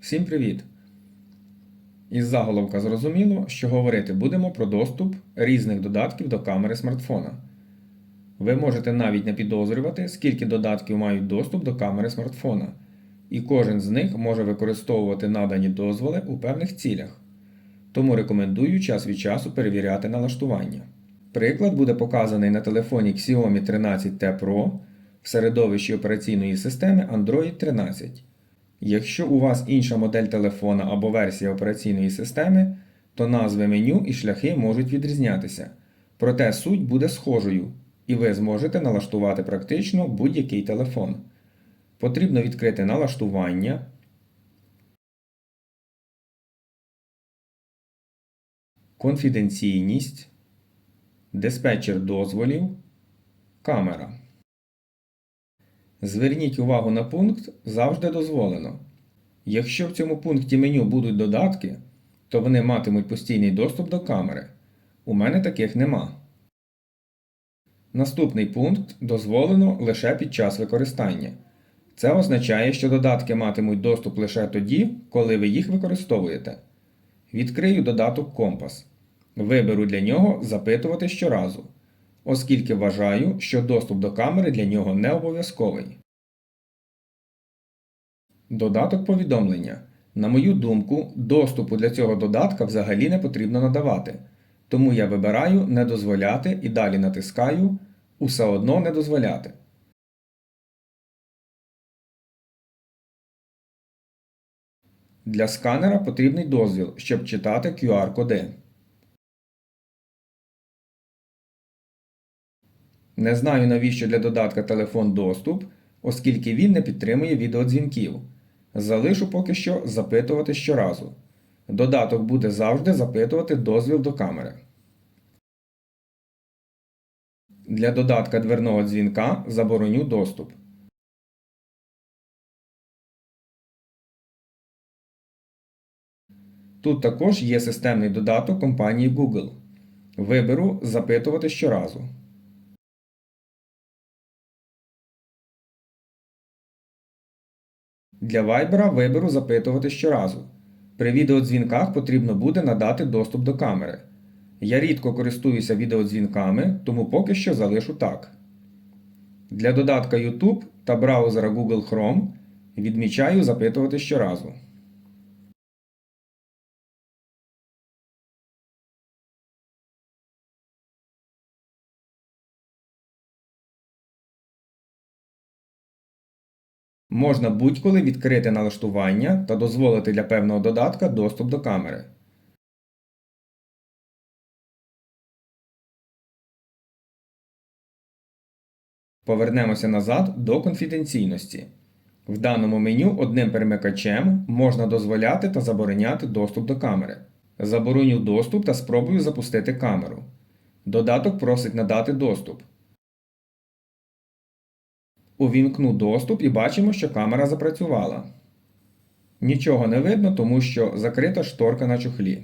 Всім привіт! Із заголовка зрозуміло, що говорити будемо про доступ різних додатків до камери смартфона. Ви можете навіть не підозрювати, скільки додатків мають доступ до камери смартфона, і кожен з них може використовувати надані дозволи у певних цілях. Тому рекомендую час від часу перевіряти налаштування. Приклад буде показаний на телефоні Xiaomi 13T Pro в середовищі операційної системи Android 13. Якщо у вас інша модель телефона або версія операційної системи, то назви меню і шляхи можуть відрізнятися. Проте суть буде схожою, і ви зможете налаштувати практично будь-який телефон. Потрібно відкрити налаштування, конфіденційність, диспетчер дозволів, камера. Зверніть увагу на пункт Завжди дозволено. Якщо в цьому пункті меню будуть додатки, то вони матимуть постійний доступ до камери. У мене таких нема. Наступний пункт дозволено лише під час використання. Це означає, що додатки матимуть доступ лише тоді, коли ви їх використовуєте. Відкрию додаток Компас. Виберу для нього запитувати щоразу, оскільки вважаю, що доступ до камери для нього не обов'язковий. Додаток повідомлення. На мою думку, доступу для цього додатка взагалі не потрібно надавати. Тому я вибираю не дозволяти і далі натискаю Усе одно не дозволяти. Для сканера потрібний дозвіл, щоб читати QR-коди. Не знаю навіщо для додатка телефон доступ, оскільки він не підтримує відеодзвінків. Залишу поки що запитувати щоразу. Додаток буде завжди запитувати дозвіл до камери. Для додатка дверного дзвінка забороню доступ. Тут також є системний додаток компанії Google. Виберу Запитувати щоразу. Для Viber виберу Запитувати щоразу. При відеодзвінках потрібно буде надати доступ до камери. Я рідко користуюся відеодзвінками, тому поки що залишу так. Для додатка YouTube та браузера Google Chrome відмічаю Запитувати щоразу. Можна будь-коли відкрити налаштування та дозволити для певного додатка доступ до камери. Повернемося назад до конфіденційності. В даному меню одним перемикачем можна дозволяти та забороняти доступ до камери. Забороню доступ та спробую запустити камеру. Додаток просить надати доступ. Увімкну доступ і бачимо, що камера запрацювала. Нічого не видно, тому що закрита шторка на чохлі.